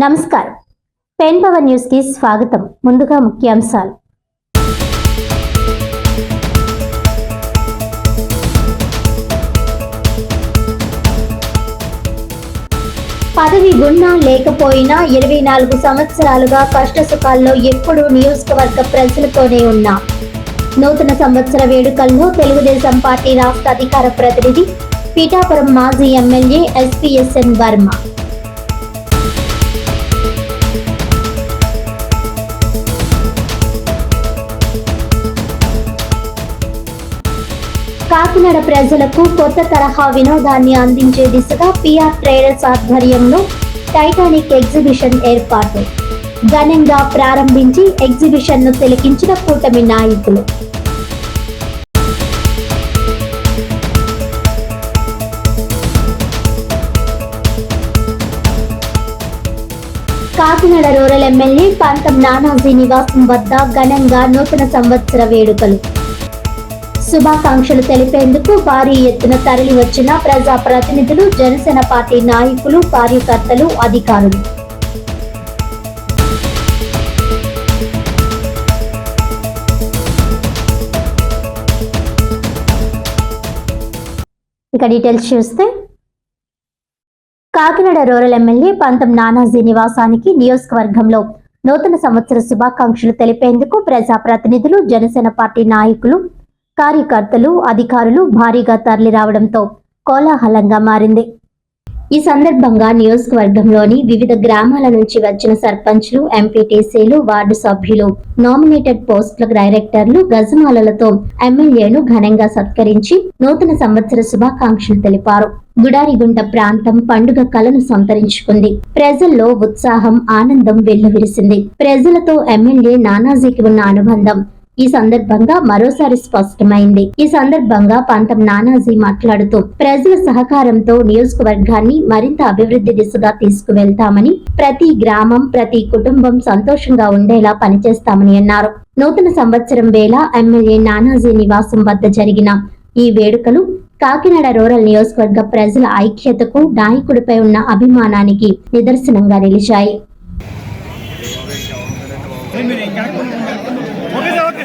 నమస్కారం. Pen power న్యూస్కి స్వాగతం. ముందుగా ముఖ్యాంశాలు. పదవి ఉన్నా లేకపోయినా ఇరవై నాలుగు సంవత్సరాలుగా కష్టసుఖాల్లో ఎప్పుడూ నియోజకవర్గ ప్రజలతోనే ఉన్నా. నూతన సంవత్సర వేడుకల్లో తెలుగుదేశం పార్టీ రాష్ట్ర అధికార ప్రతినిధి పీఠాపురం మాజీ ఎమ్మెల్యే ఎస్పీఎస్ఎన్ వర్మ. కాకినాడ ప్రజలకు కొత్త తరహా వినోదాన్ని అందించే దిశగా పిఆర్ ట్రేడర్స్ ఆధ్వర్యంలో టైటానిక్ ఎగ్జిబిషన్ ఏర్పాటు. ఘనంగా ప్రారంభించి ఎగ్జిబిషన్ను తిలకించిన కూటమి నాయకులు. కాకినాడ రూరల్ ఎమ్మెల్యే పంతం నానాజీ నివాసం వద్ద ఘనంగా నూతన సంవత్సర వేడుకలు. శుభాకాంక్షలు తెలిపేందుకు భారీ ఎత్తున తరలి వచ్చిన ప్రజా ప్రతినిధులు జనసేన పార్టీ నాయకులు కార్యకర్తలు అధికారులు. ఇక డీటెయిల్స్ చూస్తే కాకినాడ రూరల్ ఎమ్మెల్యే పంతం నానాజీ నివాసానికి నియోజకవర్గంలో నూతన సంవత్సర శుభాకాంక్షలు తెలిపేందుకు ప్రజా ప్రతినిధులు జనసేన పార్టీ నాయకులు కార్యకర్తలు అధికారులు భారీగా తరలి రావడంతో కోలాహలంగా మారింది. ఈ సందర్భంగా నియోజకవర్గంలోని వివిధ గ్రామాల నుంచి వచ్చిన సర్పంచ్లు ఎంపీటీసీలు వార్డు సభ్యులు నామినేటెడ్ పోస్టుల డైరెక్టర్లు గజమాలలతో ఎమ్మెల్యేను ఘనంగా సత్కరించి నూతన సంవత్సర శుభాకాంక్షలు తెలిపారు. గుడారిగుంట ప్రాంతం పండుగ కలను సంతరించుకుంది. ప్రజల్లో ఉత్సాహం ఆనందం వెల్లువిరిసింది. ప్రజలతో ఎమ్మెల్యే నానాజీకి ఉన్న అనుబంధం ఈ సందర్భంగా మరోసారి స్పష్టమైంది. ఈ సందర్భంగా పంతం నానాజీ మాట్లాడుతూ ప్రజల సహకారంతో నియోజకవర్గాన్ని మరింత అభివృద్ధి దిశగా తీసుకువెళ్తామని ప్రతి గ్రామం ప్రతి కుటుంబం సంతోషంగా ఉండేలా పనిచేస్తామని అన్నారు. నూతన సంవత్సరం వేళ ఎమ్మెల్యే నానాజీ నివాసం వద్ద జరిగిన ఈ వేడుకలు కాకినాడ రూరల్ నియోజకవర్గ ప్రజల ఐక్యతకు నాయకుడిపై ఉన్న అభిమానానికి నిదర్శనంగా నిలిచాయి okay sir okay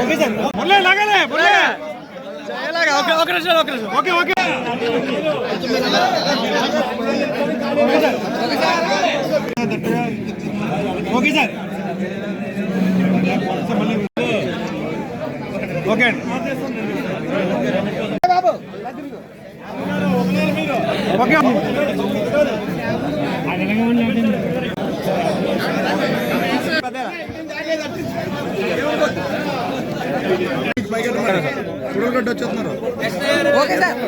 okay sir లాగాలే బొల్లే ఎలాగా ఓకే ఓకే నిమిషం ఓకే నిమిషం okay okay okay sir okay అండి ఓకే. చూడగట్టు వచ్చేస్తున్నారు ఓకే సార్.